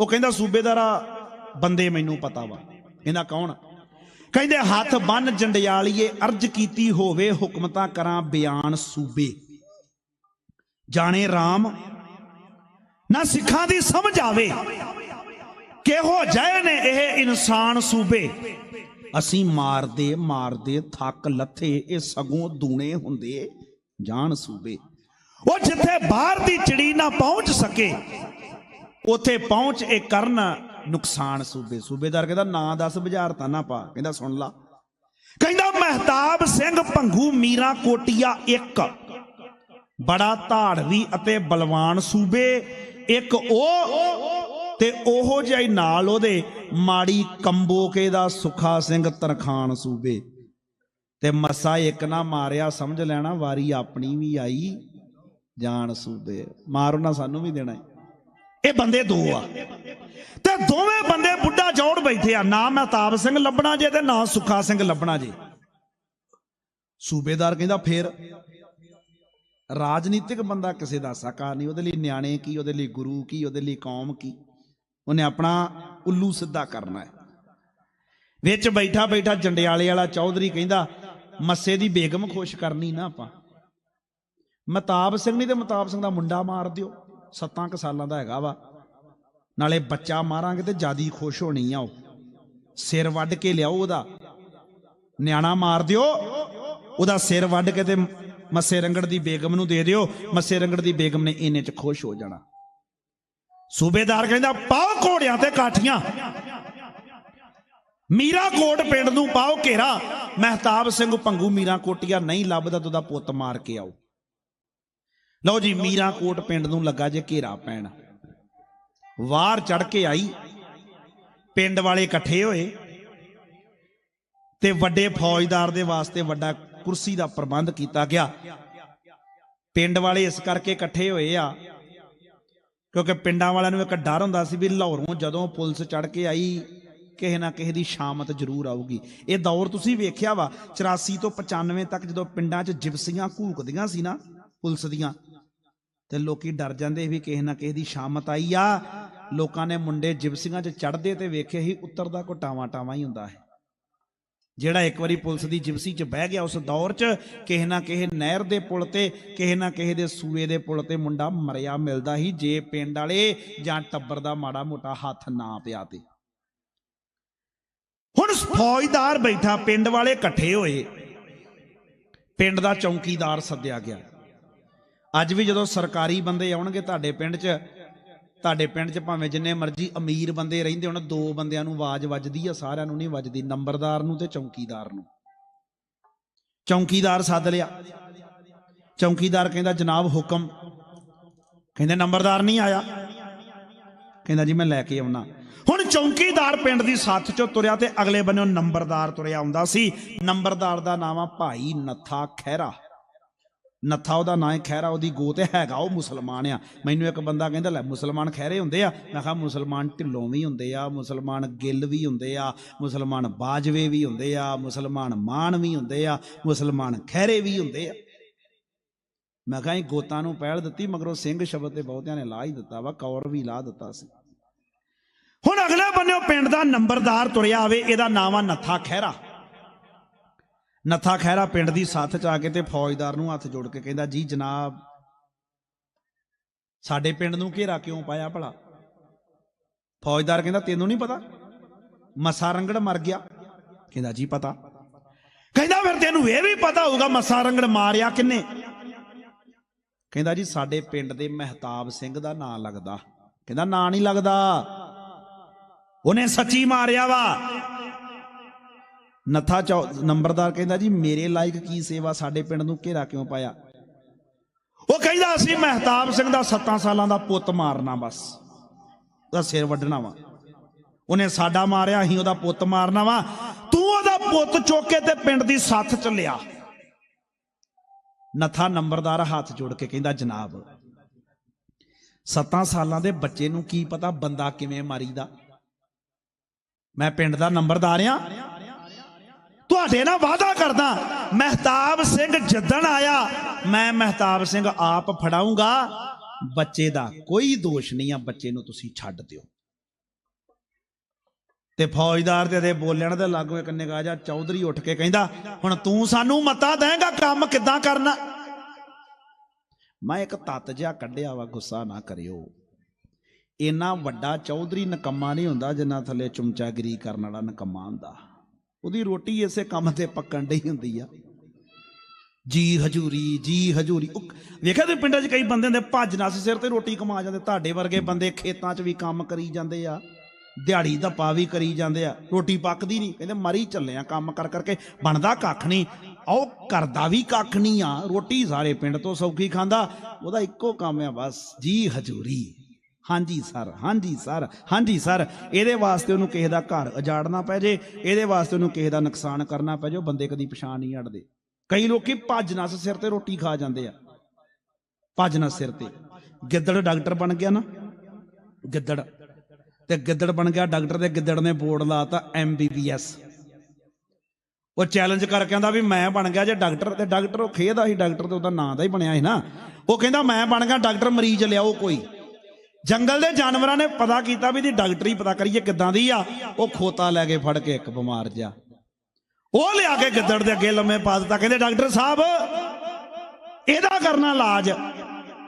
ਉਹ ਕਹਿੰਦਾ ਸੂਬੇਦਾਰਾ ਬੰਦੇ ਮੈਨੂੰ ਪਤਾ ਵਾ। ਇਹਦਾ ਕੌਣ? ਕਹਿੰਦੇ, ਹੱਥ ਬੰਨ ਜੰਡਿਆਲੀਏ, ਅਰਜ ਕੀਤੀ ਹੋਵੇ, ਹੁਕਮਤਾ ਕਰਾਂ ਬਿਆਨ ਸੂਬੇ। ਜਾਣੇ RAM ਨਾ ਸਿੱਖਾਂ ਦੀ ਸਮਝ ਆਵੇ। ਕਿਹੋ ਜੈ ਨੇ ਇਹ ਇਨਸਾਨ ਸੂਬੇ। ਅਸੀਂ ਮਾਰਦੇ ਮਾਰਦੇ, ਥੱਕ, ਲੱਥੇ, ਇਹ ਸਗੋਂ ਦੂਣੇ ਹੁੰਦੇ ਜਾਣ ਸੂਬੇ। ਉਹ ਜਿੱਥੇ ਬਾਹਰ ਦੀ ਚਿੜੀ ਨਾ ਪਹੁੰਚ ਸਕੇ ਉਥੇ ਪਹੁੰਚ ਇਹ ਕਰਨ ਨੁਕਸਾਨ ਸੂਬੇ। ਸੂਬੇਦਾਰ ਕਹਿੰਦਾ, ਨਾਂ ਦੱਸ ਬੁਝਾਰਤਾ ਨਾ ਪਾ। ਕਹਿੰਦਾ, ਸੁਣ ਲਾ। ਕਹਿੰਦਾ, ਮਹਿਤਾਬ ਸਿੰਘ ਭੰਗੂ ਮੀਰਾ ਕੋਟੀਆ ਇੱਕ। ਬੜਾ ਧਾੜਵੀ ਅਤੇ ਬਲਵਾਨ ਸੂਬੇ, ਇੱਕ ਉਹ ਤੇ ਉਹੋ ਜਿਹਾ ਨਾਲ ਉਹਦੇ ਮਾੜੀ ਕੰਬੋਕੇ ਦਾ ਸੁਖਾ ਸਿੰਘ ਤਰਖਾਨ ਸੂਬੇ। ਤੇ ਮੱਸਾ ਇੱਕ ਨਾ ਮਾਰਿਆ, ਸਮਝ ਲੈਣਾ, ਵਾਰੀ ਆਪਣੀ ਵੀ ਆਈ ਜਾਣ ਸੂਬੇ। ਮਾਰੋ ਨਾ ਸਾਨੂੰ ਵੀ ਦੇਣਾ ਏ। ਇਹ ਬੰਦੇ ਦੋ ਆ। ਤੇ ਦੋਵੇਂ ਬੰਦੇ ਬੁੱਢਾ ਜੋੜ ਬੈਠੇ ਆ। ਨਾ ਮਹਿਤਾਬ ਸਿੰਘ ਲੱਭਣਾ ਜੇ ਤੇ ਨਾ ਸੁੱਖਾ ਸਿੰਘ ਲੱਭਣਾ ਜੇ। ਸੂਬੇਦਾਰ ਕਹਿੰਦਾ ਫੇਰ ਰਾਜਨੀਤਿਕ ਬੰਦਾ ਕਿਸੇ ਦਾ ਸਕਾ ਨਹੀਂ। ਉਹਦੇ ਲਈ ਨਿਆਣੇ ਕੀ, ਉਹਦੇ ਲਈ ਗੁਰੂ ਕੀ, ਉਹਦੇ ਲਈ ਕੌਮ ਕੀ? ਉਹਨੇ ਆਪਣਾ ਉੱਲੂ ਸਿੱਧਾ ਕਰਨਾ ਹੈ। ਵਿੱਚ ਬੈਠਾ ਬੈਠਾ ਜੰਡਿਆਲੇ ਵਾਲਾ ਚੌਧਰੀ ਕਹਿੰਦਾ, ਮੱਸੇ ਦੀ ਬੇਗਮ ਖੁਸ਼ ਕਰਨੀ ਨਾ ਆਪਾਂ। ਮਤਾਬ ਸਿੰਘ ਨਹੀਂ ਤੇ ਮਤਾਬ ਸਿੰਘ ਦਾ ਮੁੰਡਾ ਮਾਰ ਦਿਓ। ਸੱਤਾਂ ਕੁ ਸਾਲਾਂ ਦਾ ਹੈਗਾ ਵਾ। ਨਾਲੇ ਬੱਚਾ ਮਾਰਾਂਗੇ ਤੇ ਜਿਆਦੀ ਖੁਸ਼ ਹੋਣੀ ਆ ਉਹ। ਸਿਰ ਵੱਢ ਕੇ ਲਿਆਓ ਉਹਦਾ। ਨਿਆਣਾ ਮਾਰ ਦਿਓ। ਉਹਦਾ ਸਿਰ ਵੱਢ ਕੇ ਤੇ ਮੱਸੇ ਰੰਗੜ ਦੀ ਬੇਗਮ ਨੂੰ ਦੇ ਦਿਓ। ਮੱਸੇ ਰੰਗੜ ਦੀ ਬੇਗਮ ਨੇ ਇੰਨੇ ਚ ਖੁਸ਼ ਹੋ ਜਾਣਾ। ਸੂਬੇਦਾਰ ਕਹਿੰਦਾ, ਪਾਓ ਘੋੜਿਆਂ ਤੇ ਕਾਠੀਆਂ। ਮੀਰਾ ਕੋਟ ਪਿੰਡ ਨੂੰ ਪਾਓ ਘੇਰਾ। ਮਹਿਤਾਬ ਸਿੰਘ ਪੰਗੂ ਮੀਰਾ ਕੋਟੀਆ ਨਹੀਂ ਲੱਭਦਾ ਤਾਂ ਉਹਦਾ ਪੁੱਤ ਮਾਰ ਕੇ ਆਓ। ਲਓ ਜੀ ਮੀਰਾ ਕੋਟ ਪਿੰਡ ਨੂੰ ਲੱਗਾ ਜੇ ਘੇਰਾ ਪੈਣ। ਵਾਰ ਚੜ ਕੇ ਆਈ। ਪਿੰਡ ਵਾਲੇ ਇਕੱਠੇ ਹੋਏ ਤੇ ਵੱਡੇ ਫੌਜਦਾਰ ਦੇ ਵਾਸਤੇ ਵੱਡਾ ਕੁਰਸੀ ਦਾ ਪ੍ਰਬੰਧ ਕੀਤਾ ਗਿਆ। ਪਿੰਡ ਵਾਲੇ ਇਸ ਕਰਕੇ ਇਕੱਠੇ ਹੋਏ ਆ, ਕਿਉਂਕਿ ਪਿੰਡਾਂ ਵਾਲਿਆਂ ਨੂੰ ਇੱਕ ਡਰ ਹੁੰਦਾ ਸੀ ਵੀ ਲਾਹੌਰੋਂ ਜਦੋਂ ਪੁਲਿਸ ਚੜ ਕੇ ਆਈ, ਕਿਸੇ ਨਾ ਕਿਸੇ ਦੀ ਸ਼ਾਮਤ ਜ਼ਰੂਰ ਆਊਗੀ। ਇਹ ਦੌਰ ਤੁਸੀਂ ਵੇਖਿਆ ਵਾ 84 ਤੋਂ 95 ਤੱਕ ਜਦੋਂ ਪਿੰਡਾਂ 'ਚ ਜਿਪਸੀਆਂ ਘੂਕਦੀਆਂ ਸੀ ਨਾ, ਪੁਲਿਸ ਦੀਆਂ ਤੇ ਲੋਕੀ ਡਰ ਜਾਂਦੇ ਵੀ ਕਿਸੇ ਨਾ ਕਿਸੇ ਦੀ ਸ਼ਾਮਤ ਆਈ ਆ। ਲੋਕਾਂ ਨੇ ਮੁੰਡੇ ਜਿਪਸੀਆਂ 'ਚ ਚੜਦੇ ਤੇ ਵੇਖੇ ਹੀ ਉੱਤਰ ਦਾ ਟਾਵਾਂ ਟਾਵਾਂ ਹੀ ਹੁੰਦਾ ਹੈ। ਜਿਹੜਾ ਇੱਕ ਵਾਰੀ ਪੁਲਿਸ ਦੀ ਜਿਪਸੀ 'ਚ ਬਹਿ ਗਿਆ ਉਸ ਦੌਰ 'ਚ, ਕਿਸੇ ਨਾ ਕਿਸੇ ਨਹਿਰ ਦੇ ਪੁਲ ਤੇ, ਕਿਸੇ ਨਾ ਕਿਸੇ ਦੇ ਸੂਏ ਦੇ ਪੁਲ ਤੇ ਮੁੰਡਾ ਮਰਿਆ ਮਿਲਦਾ ਸੀ, ਜੇ ਪਿੰਡ ਵਾਲੇ ਜਾਂ ਟੱਬਰ ਦਾ ਮਾੜਾ ਮੋਟਾ ਹੱਥ ਨਾ ਪਿਆ ਤੇ। ਹੁਣ ਫੌਜਦਾਰ ਬੈਠਾ, ਪਿੰਡ ਵਾਲੇ ਇਕੱਠੇ ਹੋਏ। ਪਿੰਡ ਦਾ ਚੌਕੀਦਾਰ ਸੱਦਿਆ ਗਿਆ। ਅੱਜ ਵੀ ਜਦੋਂ ਸਰਕਾਰੀ ਬੰਦੇ ਆਉਣਗੇ ਤੁਹਾਡੇ ਪਿੰਡ 'ਚ, ਤੁਹਾਡੇ ਪਿੰਡ 'ਚ ਭਾਵੇਂ ਜਿੰਨੇ ਮਰਜ਼ੀ ਅਮੀਰ ਬੰਦੇ ਰਹਿੰਦੇ ਹੋਣ, ਦੋ ਬੰਦਿਆਂ ਨੂੰ ਆਵਾਜ਼ ਵੱਜਦੀ ਆ, ਸਾਰਿਆਂ ਨੂੰ ਨਹੀਂ ਵੱਜਦੀ, ਨੰਬਰਦਾਰ ਨੂੰ ਤੇ ਚੌਕੀਦਾਰ ਨੂੰ। ਚੌਕੀਦਾਰ ਸੱਦ ਲਿਆ। ਚੌਕੀਦਾਰ ਕਹਿੰਦਾ, ਜਨਾਬ, ਹੁਕਮ। ਕਹਿੰਦੇ, ਨੰਬਰਦਾਰ ਨਹੀਂ ਆਇਆ। ਕਹਿੰਦਾ, ਜੀ, ਮੈਂ ਲੈ ਕੇ ਆਉਣਾ। ਹੁਣ ਚੌਕੀਦਾਰ ਪਿੰਡ ਦੀ ਸੱਥ ਚੋਂ ਤੁਰਿਆ ਤੇ ਅਗਲੇ ਬੰਨੋਂ ਨੰਬਰਦਾਰ ਤੁਰਿਆ ਆਉਂਦਾ ਸੀ। ਨੰਬਰਦਾਰ ਦਾ ਨਾਮ ਆ ਭਾਈ ਨੱਥਾ ਖਹਿਰਾ। ਨੱਥਾ ਉਹਦਾ ਨਾਂ ਹੈ, ਖਹਿਰਾ ਉਹਦੀ ਗੋਤ ਹੈਗਾ ਉਹ ਮੁਸਲਮਾਨ ਆ। ਮੈਨੂੰ ਇੱਕ ਬੰਦਾ ਕਹਿੰਦਾ, ਲੈ ਮੁਸਲਮਾਨ ਖਹਿਰੇ ਹੁੰਦੇ ਆ। ਮੈਂ ਕਿਹਾ, ਮੁਸਲਮਾਨ ਢਿੱਲੋਂ ਵੀ ਹੁੰਦੇ ਆ, ਮੁਸਲਮਾਨ ਗਿੱਲ ਵੀ ਹੁੰਦੇ ਆ, ਮੁਸਲਮਾਨ ਬਾਜਵੇ ਵੀ ਹੁੰਦੇ ਆ, ਮੁਸਲਮਾਨ ਮਾਨ ਵੀ ਹੁੰਦੇ ਆ, ਮੁਸਲਮਾਨ ਖਹਿਰੇ ਵੀ ਹੁੰਦੇ ਆ। ਮੈਂ ਕਿਹਾ, ਇਹ ਗੋਤਾਂ ਨੂੰ ਪਹਿਲ ਦਿੱਤੀ, ਮਗਰੋਂ ਸਿੰਘ ਸ਼ਬਦ ਤੇ ਬਹੁਤਿਆਂ ਨੇ ਲਾ ਹੀ ਦਿੱਤਾ ਵਾ, ਕੌਰ ਵੀ ਲਾ ਦਿੱਤਾ ਸੀ। ਹੁਣ ਅਗਲੇ ਬੰਨਿਓ ਪਿੰਡ ਦਾ ਨੰਬਰਦਾਰ ਤੁਰਿਆ ਆਵੇ, ਇਹਦਾ ਨਾਮ ਆ ਨੱਥਾ ਖਹਿਰਾ। ਨੱਥਾ ਖਹਿਰਾ ਪਿੰਡ ਦੀ ਸੱਥ ਚ ਆ ਕੇ ਤੇ ਫੌਜਦਾਰ ਨੂੰ ਹੱਥ ਜੋੜ ਕੇ ਕਹਿੰਦਾ, ਜੀ ਜਨਾਬ, ਸਾਡੇ ਪਿੰਡ ਨੂੰ ਘੇਰਾ ਕਿਉਂ ਪਾਇਆ ਭਲਾ? ਫੌਜਦਾਰ ਕਹਿੰਦਾ, ਤੈਨੂੰ ਨਹੀਂ ਪਤਾ? ਮਸਾ ਰੰਗੜ ਮਰ ਗਿਆ। ਕਹਿੰਦਾ, ਜੀ ਪਤਾ। ਕਹਿੰਦਾ, ਫਿਰ ਤੈਨੂੰ ਇਹ ਵੀ ਪਤਾ ਹੋਊਗਾ ਮਸਾ ਰੰਗੜ ਮਾਰਿਆ ਕਿੰਨੇ? ਕਹਿੰਦਾ, ਜੀ ਸਾਡੇ ਪਿੰਡ ਦੇ ਮਹਿਤਾਬ ਸਿੰਘ ਦਾ ਨਾਂ ਲੱਗਦਾ। ਕਹਿੰਦਾ, ਨਾਂ ਨਹੀਂ ਲੱਗਦਾ। ਉਹਨੇ ਸੱਚੀ ਮਾਰਿਆ ਵਾ। ਨੱਥਾ ਚੌ ਨੰਬਰਦਾਰ ਕਹਿੰਦਾ ਜੀ, ਮੇਰੇ ਲਾਇਕ ਕੀ ਸੇਵਾ ਸਾਡੇ ਪਿੰਡ ਨੂੰ ਘੇਰਾ ਕਿਉਂ ਪਾਇਆ? ਉਹ ਕਹਿੰਦਾ, ਅਸੀਂ ਮਹਿਤਾਬ ਸਿੰਘ ਦਾ 7 ਸਾਲਾਂ ਦਾ ਪੁੱਤ ਮਾਰਨਾ ਬਸ। ਉਹਦਾ ਸਿਰ ਵੱਢਣਾ ਵਾ। ਉਹਨੇ ਸਾਡਾ ਮਾਰਿਆ, ਅਸੀਂ ਉਹਦਾ ਪੁੱਤ ਮਾਰਨਾ ਵਾ। ਤੂੰ ਉਹਦਾ ਪੁੱਤ ਚੁੱਕ ਕੇ ਤੇ ਪਿੰਡ ਦੀ ਸੱਥ ਚ ਲਿਆ। ਨੱਥਾ ਨੰਬਰਦਾਰ ਹੱਥ ਜੋੜ ਕੇ ਕਹਿੰਦਾ, ਜਨਾਬ 7 ਸਾਲਾਂ ਦੇ ਬੱਚੇ ਨੂੰ ਕੀ ਪਤਾ ਬੰਦਾ ਕਿਵੇਂ ਮਾਰੀਦਾ? ਮੈਂ ਪਿੰਡ ਦਾ ਨੰਬਰਦਾਰ ਆ। ਤੁਹਾਡੇ ਨਾਲ ਵਾਅਦਾ ਕਰਦਾ। ਮਹਿਤਾਬ ਸਿੰਘ ਜਿੱਦਣ ਆਇਆ, ਮੈਂ ਮਹਿਤਾਬ ਸਿੰਘ ਆਪ ਫੜਾਉਂਗਾ। ਬੱਚੇ ਦਾ ਕੋਈ ਦੋਸ਼ ਨਹੀਂ ਆ, ਬੱਚੇ ਨੂੰ ਤੁਸੀਂ ਛੱਡ ਦਿਓ। ਤੇ ਫੌਜਦਾਰ ਤੇ ਦੇ ਬੋਲਣ ਦੇ ਲਾਗੂ ਇੱਕ ਨਿਗਾਹ ਜਾ ਚੌਧਰੀ ਉੱਠ ਕੇ ਕਹਿੰਦਾ, ਹੁਣ ਤੂੰ ਸਾਨੂੰ ਮਤਾ ਦੇਂਗਾ ਕੰਮ ਕਿੱਦਾਂ ਕਰਨਾ? ਮੈਂ ਇੱਕ ਤੱਤ ਜਿਹਾ ਕੱਢਿਆ ਵਾ, ਗੁੱਸਾ ਨਾ ਕਰਿਓ। ਇੰਨਾ ਵੱਡਾ ਚੌਧਰੀ ਨਕੰਮਾ ਨਹੀਂ ਹੁੰਦਾ, ਜਿੰਨਾ ਥੱਲੇ ਚਮਚਾਗਰੀ ਕਰਨ ਵਾਲਾ ਨਕੰਮਾ ਹੁੰਦਾ। ਉਹਦੀ ਰੋਟੀ ਇਸੇ ਕੰਮ ਤੇ ਪੱਕਣ ਡਈ ਹੁੰਦੀ ਆ। ਜੀ ਹਜੂਰੀ ਜੀ ਹਜੂਰੀ। ਵੇਖਿਆ ਤੇ ਪਿੰਡਾਂ 'ਚ ਕਈ ਬੰਦੇ ਹੁੰਦੇ ਭੱਜ ਨੱਸ ਸਿਰ ਤੇ ਰੋਟੀ ਕਮਾ ਜਾਂਦੇ, ਤੁਹਾਡੇ ਵਰਗੇ ਬੰਦੇ ਖੇਤਾਂ 'ਚ ਵੀ ਕੰਮ ਕਰੀ ਜਾਂਦੇ ਆ, ਦਿਹਾੜੀ ਧੱਪਾ ਵੀ ਕਰੀ ਜਾਂਦੇ ਆ, ਰੋਟੀ ਪੱਕਦੀ ਨਹੀਂ। ਕਹਿੰਦੇ ਮਰੀ ਚੱਲੇ ਆ ਕੰਮ ਕਰ ਕਰਕੇ, ਬਣਦਾ ਕੱਖ ਨਹੀਂ। ਉਹ ਕਰਦਾ ਵੀ ਕੱਖ ਨਹੀਂ ਆ। ਰੋਟੀ ਸਾਰੇ ਪਿੰਡ ਤੋਂ ਸੌਖੀ ਖਾਂਦਾ, ਉਹਦਾ ਇੱਕੋ ਕੰਮ ਆ ਬਸ, ਜੀ ਹਜੂਰੀ। ਹਾਂਜੀ ਸਰ ਹਾਂਜੀ ਸਰ ਹਾਂਜੀ ਸਰ। ਇਹਦੇ ਵਾਸਤੇ ਉਹਨੂੰ ਕਿਸੇ ਦਾ ਘਰ ਉਜਾੜਨਾ ਪੈ ਜੇ, ਇਹਦੇ ਵਾਸਤੇ ਉਹਨੂੰ ਕਿਸੇ ਦਾ ਨੁਕਸਾਨ ਕਰਨਾ ਪੈ ਜੇ, ਉਹ ਬੰਦੇ ਕਦੀ ਪਛਾਣ ਨਹੀਂ ਅੜਦੇ ਕਈ ਲੋਕੀ ਭੱਜ ਨਸ ਸਿਰ ਤੇ ਰੋਟੀ ਖਾ ਜਾਂਦੇ ਆ। ਭੱਜ ਨਸ ਸਿਰ ਤੇ। ਗਿੱਦੜ ਡਾਕਟਰ ਬਣ ਗਿਆ ਨਾ। ਗਿੱਦੜ। ਤੇ ਗਿੱਦੜ ਬਣ ਗਿਆ, ਡਾਕਟਰ ਦੇ ਗਿੱਦੜ ਨੇ ਬੋਰਡ ਲਾਤਾ ਐਮਬੀਬੀਐਸ ਉਹ ਚੈਲੰਜ ਕਰ ਕਹਿੰਦਾ ਵੀ ਮੈਂ ਬਣ ਗਿਆ ਜੇ ਡਾਕਟਰ, ਤੇ ਡਾਕਟਰ ਉਹ ਖੇਦਾ ਸੀ, ਡਾਕਟਰ ਤੇ ਉਹਦਾ ਨਾਂ ਦਾ ਹੀ ਬਣਿਆ ਸੀ ਨਾ। ਉਹ ਕਹਿੰਦਾ ਮੈਂ ਬਣ ਗਿਆ, ਡਾਕਟਰ ਮਰੀਜ਼ ਲਿਆਓ ਕੋਈ। ਜੰਗਲ ਦੇ ਜਾਨਵਰਾਂ ਨੇ ਪਤਾ ਕੀਤਾ ਵੀ ਦੀ ਡਾਕਟਰੀ ਪਤਾ ਕਰੀਏ ਕਿੱਦਾਂ ਦੀ ਆ। ਉਹ ਖੋਤਾ ਲੈ ਕੇ ਫੜ ਕੇ ਇੱਕ ਬਿਮਾਰ ਜਾ ਉਹ ਲਿਆ ਕੇ ਗਿੱਦੜ ਦੇ ਅੱਗੇ ਲੰਮੇ ਪਾ ਦਿੱਤਾ। ਕਹਿੰਦੇ, ਡਾਕਟਰ ਸਾਹਿਬ, ਇਹਦਾ ਕਰਨਾ ਇਲਾਜ।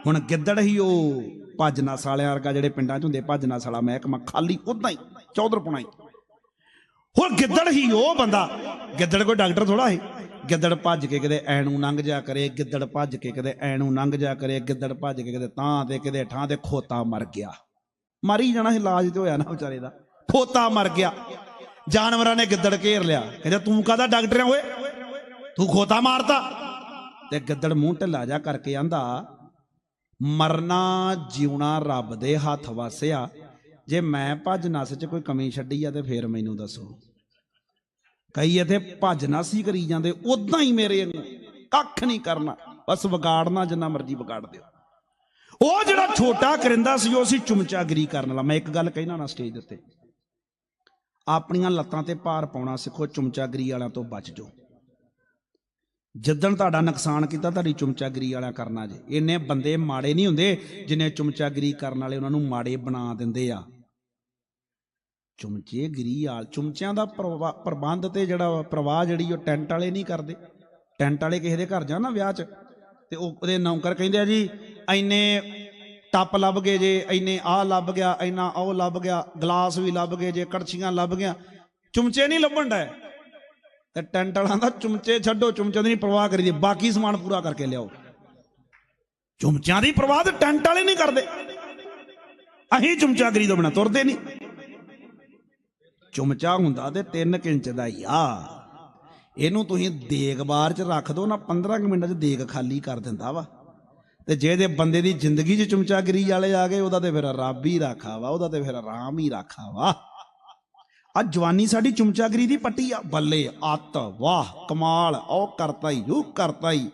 ਹੁਣ ਗਿੱਦੜ ਹੀ ਉਹ ਭੱਜ ਸਾਲਿਆਂ ਵਰਗਾ ਜਿਹੜੇ ਪਿੰਡਾਂ 'ਚ ਹੁੰਦੇ ਭੱਜ ਸਾਲਾ ਮਹਿਕਮਾ ਖਾਲੀ ਉਦਾਂ ਹੀ, ਚੌਧਰ ਹੀ। ਹੁਣ ਗਿੱਦੜ ਹੀ ਉਹ ਬੰਦਾ। ਗਿੱਦੜ ਕੋਈ ਡਾਕਟਰ ਥੋੜਾ ਹੈ ਗਿੱਦੜ ਭੱਜ ਕੇ ਕਿਤੇ ਐ ਨੂੰ ਲੰਘ ਜਾ ਕਰੇ, ਗਿੱਦੜ ਭੱਜ ਕੇ ਕਿਤੇ ਐ ਨੂੰ ਲੰਘ ਜਾ ਕਰੇ, ਗਿੱਦੜ ਭੱਜ ਕੇ ਕਿਤੇ ਤਾਂ ਤੇ ਕਿਤੇ ਠਾਂ ਤੇ ਖੋਤਾ ਮਰ ਗਿਆ। ਮਰੀ ਜਾਣਾ ਸੀ, ਇਲਾਜ ਤੇ ਹੋਇਆ ਨਾ ਵਿਚਾਰੇ ਦਾ। ਖੋਤਾ ਮਰ ਗਿਆ। ਜਾਨਵਰਾਂ ਨੇ ਗਿੱਦੜ ਘੇਰ ਲਿਆ। ਕਹਿੰਦਾ, ਤੂੰ ਕਾਹਦਾ ਡਾਕਟਰ ਆ ਓਏ? ਤੂੰ ਖੋਤਾ ਮਾਰਤਾ? ਤੇ ਗਿੱਦੜ ਮੂੰਹ ਢਿੱਲਾ ਜਾ ਕਰਕੇ ਆਂਦਾ, ਮਰਨਾ ਜਿਉਣਾ ਰੱਬ ਦੇ ਹੱਥ ਵਾਸਿਆ। ਜੇ ਮੈਂ ਭੱਜ ਨਸ ਚ ਕੋਈ ਕਮੀ ਛੱਡੀ ਆ ਤੇ ਫੇਰ ਮੈਨੂੰ ਦੱਸੋ। ਕਈ ਇੱਥੇ ਭੱਜ ਨਸ ਕਰੀ ਜਾਂਦੇ ਉਦਾਂ ਹੀ ਮੇਰੇ ਵਾਂਗੂ। ਕੱਖ ਨਹੀਂ ਕਰਨਾ, ਬਸ ਵਿਗਾੜਨਾ ਜਿੰਨਾ ਮਰਜ਼ੀ ਵਿਗਾੜ ਦਿਓ। ਉਹ ਜਿਹੜਾ ਛੋਟਾ ਕਰਿੰਦਾ ਸੀ, ਉਹ ਸੀ ਚੁਮਚਾਗਰੀ ਕਰਨ ਵਾਲਾ। ਮੈਂ ਇੱਕ ਗੱਲ ਕਹਿਣਾ ਨਾ ਸਟੇਜ ਉੱਤੇ। ਆਪਣੀਆਂ ਲੱਤਾਂ ਤੇ ਭਾਰ ਪਾਉਣਾ ਸਿੱਖੋ, ਚੁਮਚਾਗਰੀ ਵਾਲਿਆਂ ਤੋਂ ਬਚ ਜਾਓ। ਜਿੱਦਣ ਤੁਹਾਡਾ ਨੁਕਸਾਨ ਕੀਤਾ, ਤੁਹਾਡੀ ਚੁਮਚਾਗਰੀ ਵਾਲਿਆਂ ਕਰਨਾ ਜੇ। ਇੰਨੇ ਬੰਦੇ ਮਾੜੇ ਨਹੀਂ ਹੁੰਦੇ, ਜਿਨੇ ਚੁਮਚਾਗਰੀ ਕਰਨ ਵਾਲੇ ਉਹਨਾਂ ਨੂੰ ਮਾੜੇ ਬਣਾ ਦਿੰਦੇ ਆ। ਚੁਮਚੇਗਰੀ ਵਾਲ ਚੁਮਚਿਆਂ ਦਾ ਪ੍ਰਵਾ- ਪ੍ਰਬੰਧ ਤੇ ਜਿਹੜਾ ਪ੍ਰਵਾਹ ਜਿਹੜੀ ਉਹ ਟੈਂਟ ਵਾਲੇ ਨਹੀਂ ਕਰਦੇ। ਟੈਂਟ ਵਾਲੇ ਕਿਸੇ ਦੇ ਘਰ ਜਾਣ ਨਾ ਵਿਆਹ 'ਚ, ਤੇ ਉਹ ਉਹਦੇ ਨੌਕਰ ਕਹਿੰਦੇ ਆ ਜੀ ਐਨੇ ਟੱਪ ਲੱਭ ਗਏ ਜੇ ਐਨੇ ਆਹ ਲੱਭ ਗਿਆ ਐਨਾ ਉਹ ਲੱਭ ਗਿਆ, ਗਲਾਸ ਵੀ ਲੱਭ ਗਏ ਜੇ, ਕੜਛੀਆਂ ਲੱਭ ਗਿਆ ਚੁਮਚੇ ਨਹੀਂ ਲੱਭਣ ਦਾ ਤੇ ਟੈਂਟ ਵਾਲਾਂ ਦਾ ਚੁਮਚੇ ਛੱਡੋ ਚੁਮਚੇ ਦੀ ਨਹੀਂ ਪਰਵਾਹ ਕਰੀਦੀ, ਬਾਕੀ ਸਮਾਨ ਪੂਰਾ ਕਰਕੇ ਲਿਆਓ। ਚੁਮਚਿਆਂ ਦੀ ਪਰਵਾਹ ਤੇ ਟੈਂਟ ਵਾਲੇ ਨਹੀਂ ਕਰਦੇ। ਅਸੀਂ ਚੁਮਚਾਗਰੀ ਤੋਂ ਬਿਨਾ ਤੁਰਦੇ ਨਹੀਂ। ਚੁਮਚਾ ਹੁੰਦਾ ਤੇ 3 ਇੰਚ ਦਾ ਹੀ ਆ। ਇਹਨੂੰ ਤੁਸੀਂ ਦੇਗ ਬਾਰ ਚ ਰੱਖ ਦੋ ਨਾ 15 ਕੁ ਮਿੰਟਾਂ ਚ ਦੇਗ ਖਾਲੀ ਕਰ ਦਿੰਦਾ ਵਾ। ਤੇ ਜੇ ਜਿਹਦੇ ਬੰਦੇ ਦੀ ਜ਼ਿੰਦਗੀ 'ਚ ਚੁਮਚਾਗਰੀ ਵਾਲੇ ਆ ਗਏ, ਉਹਦਾ ਤੇ ਫਿਰ ਰੱਬ ਹੀ ਰਾਖਾ ਵਾ, ਉਹਦਾ ਤੇ ਫਿਰ ਆਰਾਮ ਹੀ ਰਾਖਾ ਵਾ। ਆ ਜਵਾਨੀ ਸਾਡੀ ਚੁਮਚਾਗਰੀ ਦੀ ਪੱਟੀ ਆ। ਬੱਲੇ ਅੱਤ, ਵਾਹ, ਕਮਾਲ, ਉਹ ਕਰਤਾ ਹੀ ਉਹ ਕਰਤਾ ਹੀ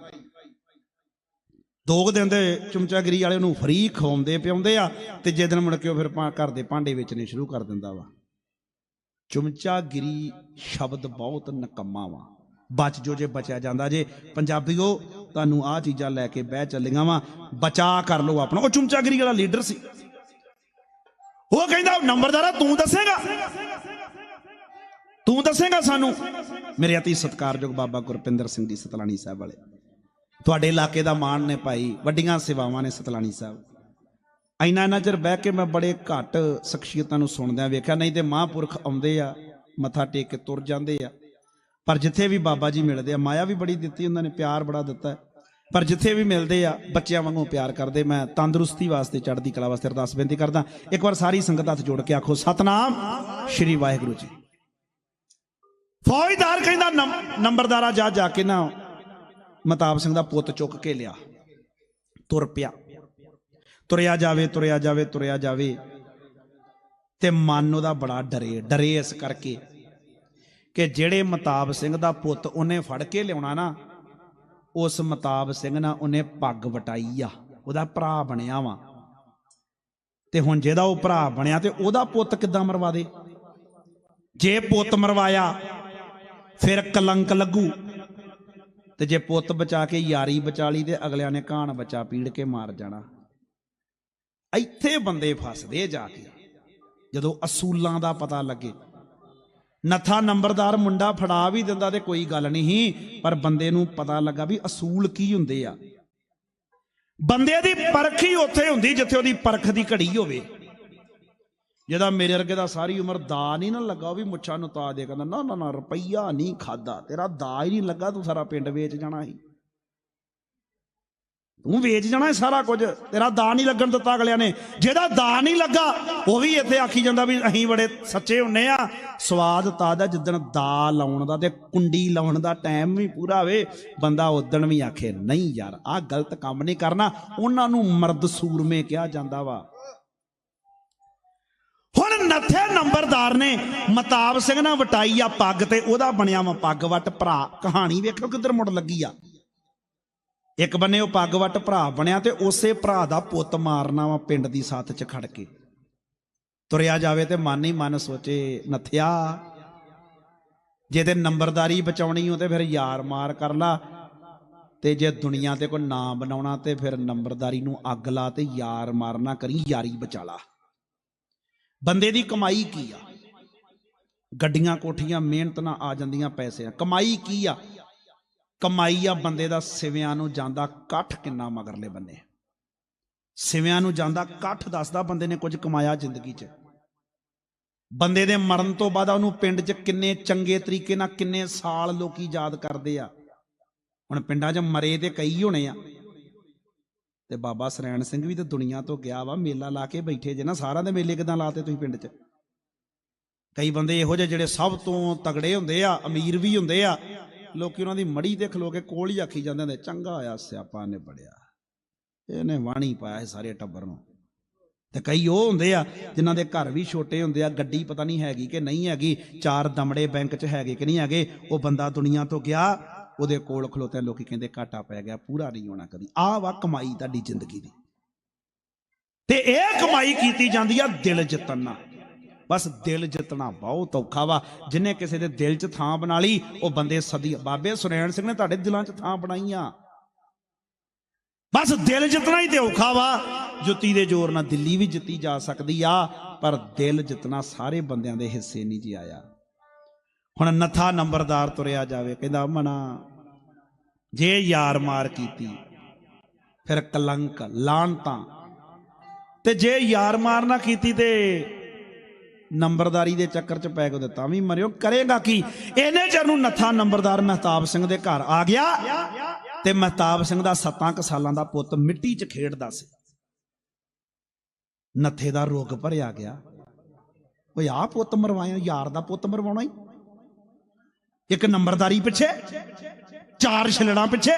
ਦੋ ਕੁ ਦਿਨ ਦੇ ਚੁਮਚਾਗਰੀ ਵਾਲੇ ਨੂੰ ਫਰੀ ਖਵਾਉਂਦੇ ਪਿਆਉਂਦੇ ਆ, ਤੇ ਜੇ ਦਿਨ ਮੁੜ ਕੇ ਉਹ ਫਿਰ ਘਰ ਦੇ ਭਾਂਡੇ ਵੇਚਣੇ ਸ਼ੁਰੂ ਕਰ ਦਿੰਦਾ ਵਾ। ਚੁਮਚਾਗਰੀ ਸ਼ਬਦ ਬਹੁਤ ਨਕਮਾ ਵਾ। ਬਚ ਜੋ ਜੇ ਬਚਿਆ ਜਾਂਦਾ ਜੇ। ਪੰਜਾਬੀਓ, ਤੁਹਾਨੂੰ ਆਹ ਚੀਜ਼ਾਂ ਲੈ ਕੇ ਬਹਿ ਚੱਲੀਆਂ ਵਾ। ਬਚਾ ਕਰ ਲਓ ਆਪਣਾ। ਉਹ ਚੁਮਚਾਗਰੀ ਵਾਲਾ ਲੀਡਰ ਸੀ। ਉਹ ਕਹਿੰਦਾ, ਨੰਬਰਦਾਰਾ, ਤੂੰ ਦੱਸੇਗਾ? ਤੂੰ ਦੱਸੇਗਾ ਸਾਨੂੰ? ਮੇਰੇ ਅਤੀ ਸਤਿਕਾਰਯੋਗ ਬਾਬਾ ਗੁਰਪਿੰਦਰ ਸਿੰਘ ਜੀ ਸਤਲਾਣੀ ਸਾਹਿਬ ਵਾਲੇ। ਤੁਹਾਡੇ ਇਲਾਕੇ ਦਾ ਮਾਣ ਨੇ ਭਾਈ ਵੱਡੀਆਂ ਸੇਵਾਵਾਂ ਨੇ ਸਤਲਾਣੀ ਸਾਹਿਬ। ਇੰਨਾ ਇੰਨਾ ਚਿਰ ਬਹਿ ਕੇ ਮੈਂ ਬੜੇ ਘੱਟ ਸ਼ਖਸੀਅਤਾਂ ਨੂੰ ਸੁਣਦਿਆਂ ਵੇਖਿਆ, ਨਹੀਂ ਤੇ ਮਹਾਂਪੁਰਖ ਆਉਂਦੇ ਆ, ਮੱਥਾ ਟੇਕ ਕੇ ਤੁਰ ਜਾਂਦੇ ਆ। ਪਰ ਜਿੱਥੇ ਵੀ ਬਾਬਾ ਜੀ ਮਿਲਦੇ ਆ, ਮਾਇਆ ਵੀ ਬੜੀ ਦਿੱਤੀ ਉਹਨਾਂ ਨੇ, ਪਿਆਰ ਬੜਾ ਦਿੱਤਾ। ਪਰ ਜਿੱਥੇ ਵੀ ਮਿਲਦੇ ਆ, ਬੱਚਿਆਂ ਵਾਂਗੂ ਪਿਆਰ ਕਰਦੇ। ਮੈਂ ਤੰਦਰੁਸਤੀ ਵਾਸਤੇ, ਚੜ੍ਹਦੀ ਕਲਾ ਵਾਸਤੇ ਅਰਦਾਸ ਬੇਨਤੀ ਕਰਦਾ। ਇੱਕ ਵਾਰ ਸਾਰੀ ਸੰਗਤ ਹੱਥ ਜੋੜ ਕੇ ਆਖੋ, ਸਤਨਾਮ ਸ਼੍ਰੀ ਵਾਹਿਗੁਰੂ ਜੀ। ਫੌਜਦਾਰ ਕਹਿੰਦਾ ਨੰਬਰਦਾਰਾ ਜਾ ਜਾ ਕੇ ਨਾ ਮਤਾਬ ਸਿੰਘ ਦਾ ਪੁੱਤ ਚੁੱਕ ਕੇ ਲਿਆ। ਤੁਰ ਪਿਆ। ਤੁਰਿਆ ਜਾਵੇ ਤੁਰਿਆ ਜਾਵੇ ਤੁਰਿਆ ਜਾਵੇ। ਤੇ ਮਨ ਉਹਦਾ ਬੜਾ ਡਰੇ ਡਰੇ ਇਸ ਕਰਕੇ ਕਿ ਜਿਹੜੇ ਮਤਾਬ ਸਿੰਘ ਦਾ ਪੁੱਤ ਉਹਨੇ ਫੜ ਕੇ ਲਿਆਉਣਾ ਨਾ, ਉਸ ਮਤਾਬ ਸਿੰਘ ਨਾਲ ਉਹਨੇ ਪੱਗ ਵਟਾਈ ਆ, ਉਹਦਾ ਭਰਾ ਬਣਿਆ ਵਾ। ਤੇ ਹੁਣ ਜਿਹਦਾ ਉਹ ਭਰਾ ਬਣਿਆ ਤੇ ਉਹਦਾ ਪੁੱਤ ਕਿੱਦਾਂ ਮਰਵਾ ਦੇ ਜੇ ਪੁੱਤ ਮਰਵਾਇਆ, ਫਿਰ ਕਲੰਕ ਲੱਗੂ। ਤੇ ਜੇ ਪੁੱਤ ਬਚਾ ਕੇ ਯਾਰੀ ਬਚਾ ਲਈ ਤੇ ਅਗਲਿਆਂ ਨੇ ਕਾਣ ਬਚਾ ਪੀੜ ਕੇ ਮਾਰ ਜਾਣਾ। ਇੱਥੇ ਬੰਦੇ ਫਸਦੇ ਜਾ ਕੇ। ਜਦੋਂ ਅਸੂਲਾਂ ਦਾ ਪਤਾ ਲੱਗੇ। ਨਥਾ ਨੰਬਰਦਾਰ ਮੁੰਡਾ ਫੜਾ ਵੀ ਦਿੰਦਾ ਤੇ ਕੋਈ ਗੱਲ ਨਹੀਂ, ਪਰ ਬੰਦੇ ਨੂੰ ਪਤਾ ਲੱਗਾ ਵੀ ਅਸੂਲ ਕੀ ਹੁੰਦੇ ਆ। ਬੰਦੇ ਦੀ ਪਰਖ ਹੀ ਉੱਥੇ ਹੁੰਦੀ ਜਿੱਥੇ ਉਹਦੀ ਪਰਖ ਦੀ ਘੜੀ ਹੋਵੇ। ਜਿਹਦਾ ਮੇਰੇ ਵਰਗੇ ਦਾ ਸਾਰੀ ਉਮਰ ਦਾ ਨਹੀਂ ਨਾ ਲੱਗਾ, ਉਹ ਵੀ ਮੁੱਛਾਂ ਨੂੰ ਤਾ ਦੇ ਕਹਿੰਦਾ, ਨਾ ਨਾ ਨਾ, ਰੁਪਈਆ ਨਹੀਂ ਖਾਦਾ ਤੇਰਾ ਦਾ ਹੀ ਨਹੀਂ ਲੱਗਾ, ਤੂੰ ਸਾਰਾ ਪਿੰਡ ਵੇਚ ਜਾਣਾ ਸੀ। ਤੂੰ ਵੇਚ ਜਾਣਾ ਇਹ ਸਾਰਾ ਕੁਝ। ਤੇਰਾ ਦਾ ਨਹੀਂ ਲੱਗਣ ਦਿੱਤਾ ਅਗਲਿਆਂ ਨੇ। ਜਿਹਦਾ ਦਾ ਨਹੀਂ ਲੱਗਾ, ਉਹ ਵੀ ਇੱਥੇ ਆਖੀ ਜਾਂਦਾ ਵੀ ਅਸੀਂ ਬੜੇ ਸੱਚੇ ਹੁੰਨੇ ਆ। ਸਵਾਦ ਤਾਂ ਦਾ ਜਿੱਦਣ ਦਾ ਲਾਉਣ ਦਾ ਤੇ ਕੁੰਡੀ ਲਾਉਣ ਦਾ ਟਾਈਮ ਵੀ ਪੂਰਾ ਹੋਵੇ, ਬੰਦਾ ਉਦਣ ਵੀ ਆਖੇ, ਨਹੀਂ ਯਾਰ, ਆਹ ਗਲਤ ਕੰਮ ਨਹੀਂ ਕਰਨਾ। ਉਹਨਾਂ ਨੂੰ ਮਰਦ ਸੂਰਮੇ ਕਿਹਾ ਜਾਂਦਾ ਵਾ। ਹੁਣ ਨੱਥੇ ਨੰਬਰਦਾਰ ਨੇ ਮਤਾਬ ਸਿੰਘ ਨਾਲ ਵਟਾਈ ਆ ਪੱਗ ਤੇ, ਉਹਦਾ ਬਣਿਆ ਵਾ ਪੱਗ। ਵੱਟ ਭਰਾ, ਕਹਾਣੀ ਵੇਖੋ ਕਿੱਧਰ ਮੁੜ ਲੱਗੀ ਆ। ਇੱਕ ਬੰਨੇ ਉਹ ਪੱਗ ਵੱਟ ਭਰਾ ਬਣਿਆ ਤੇ ਉਸੇ ਭਰਾ ਦਾ ਪੁੱਤ ਮਾਰਨਾ ਵਾ ਪਿੰਡ ਦੀ ਸੱਥ 'ਚ ਖੜ ਕੇ। ਤੁਰਿਆ ਜਾਵੇ ਤੇ ਮਨ ਹੀ ਮਨ ਸੋਚੇ, ਨਥਿਆ। ਜੇ ਤੇ ਨੰਬਰਦਾਰੀ ਬਚਾਉਣੀ ਹੋ ਤੇ ਫਿਰ ਯਾਰ ਮਾਰ ਕਰ ਲਾ। ਤੇ ਜੇ ਦੁਨੀਆ ਤੇ ਕੋਈ ਨਾਂ ਬਣਾਉਣਾ ਤੇ ਫਿਰ ਨੰਬਰਦਾਰੀ ਨੂੰ ਅੱਗ ਲਾ ਤੇ ਯਾਰ ਮਾਰਨਾ ਕਰੀ, ਯਾਰੀ ਬਚਾ ਲਾ। ਬੰਦੇ ਦੀ ਕਮਾਈ ਕੀ ਆ? ਗੱਡੀਆਂ ਕੋਠੀਆਂ, ਮਿਹਨਤ ਨਾਲ ਆ ਜਾਂਦੀਆਂ ਪੈਸੇ ਆ ਕਮਾਈ ਕੀ ਆ? ਕਮਾਈ ਆ ਬੰਦੇ ਦਾ, ਸਿਵਿਆਂ ਨੂੰ ਜਾਂਦਾ ਕੱਠ ਕਿੰਨਾ ਮਗਰਲੇ ਬੰਨੇ। ਸਿਵਿਆਂ ਨੂੰ ਜਾਂਦਾ ਕੱਠ ਦੱਸਦਾ ਬੰਦੇ ਨੇ ਕੁਝ ਕਮਾਇਆ ਜ਼ਿੰਦਗੀ 'ਚ। ਬੰਦੇ ਦੇ ਮਰਨ ਤੋਂ ਬਾਅਦ ਉਹਨੂੰ ਪਿੰਡ 'ਚ ਕਿੰਨੇ ਚੰਗੇ ਤਰੀਕੇ ਨਾਲ ਕਿੰਨੇ ਸਾਲ ਲੋਕੀ ਯਾਦ ਕਰਦੇ ਆ। ਹੁਣ ਪਿੰਡਾਂ 'ਚ ਮਰੇ ਤੇ ਕਈ ਹੋਣੇ ਆ। ਤੇ ਬਾਬਾ ਸਰੈਣ ਸਿੰਘ ਵੀ ਤਾਂ ਦੁਨੀਆ ਤੋਂ ਗਿਆ ਵਾ, ਮੇਲਾ ਲਾ ਕੇ ਬੈਠੇ ਜੇ ਨਾ, ਸਾਰਿਆਂ ਦੇ ਮੇਲੇ ਕਿਦਾਂ ਲਾਤੇ ਤੁਸੀਂ ਪਿੰਡ 'ਚ? ਕਈ ਬੰਦੇ ਇਹੋ ਜਿਹੇ ਜਿਹੜੇ ਸਭ ਤੋਂ ਤਗੜੇ ਹੁੰਦੇ ਆ, ਅਮੀਰ ਵੀ ਹੁੰਦੇ ਆ ਲੋਕੀ ਉਹਨਾਂ ਦੀ ਮੜੀ ਤੇ ਖਲੋ ਕੇ ਕੋਲ ਹੀ ਆਖੀ ਜਾਂਦੇ ਨੇ, ਚੰਗਾ ਹੋਇਆ ਸਿਆਪਾ ਨੇ ਬੜਿਆ ਇਹਨੇ ਵਾਣੀ ਪਾਇਆ ਇਹ ਸਾਰੇ ਟੱਬਰ ਨੂੰ। ਤੇ ਕਈ ਉਹ ਹੁੰਦੇ ਆ ਜਿਨ੍ਹਾਂ ਦੇ ਘਰ ਵੀ ਛੋਟੇ ਹੁੰਦੇ ਆ, ਗੱਡੀ ਪਤਾ ਨਹੀਂ ਹੈਗੀ ਕਿ ਨਹੀਂ ਹੈਗੀ, ਚਾਰ ਦਮੜੇ ਬੈਂਕ 'ਚ ਹੈਗੇ ਕਿ ਨਹੀਂ ਹੈਗੇ, ਉਹ ਬੰਦਾ ਦੁਨੀਆ ਤੋਂ ਗਿਆ, ਉਹਦੇ ਕੋਲ ਖਲੋਤੇ ਲੋਕੀ ਕਹਿੰਦੇ ਘਾਟਾ ਪੈ ਗਿਆ, ਪੂਰਾ ਨਹੀਂ ਹੋਣਾ ਕਦੀ। ਆਹ ਵਾ ਕਮਾਈ ਤੁਹਾਡੀ ਜ਼ਿੰਦਗੀ ਦੀ। ਤੇ ਇਹ ਕਮਾਈ ਕੀਤੀ ਜਾਂਦੀ ਆ ਦਿਲ ਜਿੱਤਣ ਨਾਲ ਬਸ ਦਿਲ ਜਿੱਤਣਾ ਬਹੁਤ ਔਖਾ ਵਾ। ਜਿਨੇ ਕਿਸੇ ਦੇ ਦਿਲ 'ਚ ਥਾਂ ਬਣਾ ਲਈ, ਉਹ ਬੰਦੇ ਸਦੀ, ਬਾਬੇ ਸੁਰੈਣ ਸਿੰਘ ਨੇ ਤੁਹਾਡੇ ਦਿਲਾਂ 'ਚ ਥਾਂ ਬਣਾਈਆਂ। ਬਸ ਦਿਲ ਜਿੱਤਣਾ ਹੀ ਤੇ ਔਖਾ ਵਾ। ਜੁੱਤੀ ਦੇ ਜ਼ੋਰ ਨਾਲ ਦਿੱਲੀ ਵੀ ਜਿੱਤੀ ਜਾ ਸਕਦੀ ਆ, ਪਰ ਦਿਲ ਜਿੱਤਣਾ ਸਾਰੇ ਬੰਦਿਆਂ ਦੇ ਹਿੱਸੇ ਨਹੀਂ ਜੀ ਆਇਆ। ਹੁਣ ਨਥਾ ਨੰਬਰਦਾਰ ਤੁਰਿਆ ਜਾਵੇ, ਕਹਿੰਦਾ, ਮਨਾ, ਜੇ ਯਾਰ ਮਾਰ ਕੀਤੀ, ਫਿਰ ਕਲੰਕ ਲਾਂਤਾਂ ਤੇ ਜੇ ਯਾਰ ਮਾਰ ਨਾ ਕੀਤੀ ਤੇ ਨੰਬਰਦਾਰੀ ਦੇ ਚੱਕਰ 'ਚ ਪੈ ਕੇ ਤਾਂ ਵੀ ਮਰਿਓ। ਕਰੇਗਾ ਕੀ? ਇਹਨੇ ਚਿਰ ਨੂੰ ਨੱਥਾ ਨੰਬਰਦਾਰ ਮਹਿਤਾਬ ਸਿੰਘ ਦੇ ਘਰ ਆ ਗਿਆ ਤੇ ਮਹਿਤਾਬ ਸਿੰਘ ਦਾ 7 ਕੁ ਸਾਲਾਂ ਦਾ ਪੁੱਤ ਮਿੱਟੀ 'ਚ ਖੇਡਦਾ ਸੀ। ਨੱਥੇ ਦਾ ਰੋਗ ਭਰਿਆ ਗਿਆ। ਓਏ ਆ ਪੁੱਤ ਮਰਵਾਇਆ, ਯਾਰ ਦਾ ਪੁੱਤ ਮਰਵਾਉਣਾ ਹੀ। ਇੱਕ ਨੰਬਰਦਾਰੀ ਪਿੱਛੇ, ਚਾਰ ਛਿਲੜਾਂ ਪਿੱਛੇ।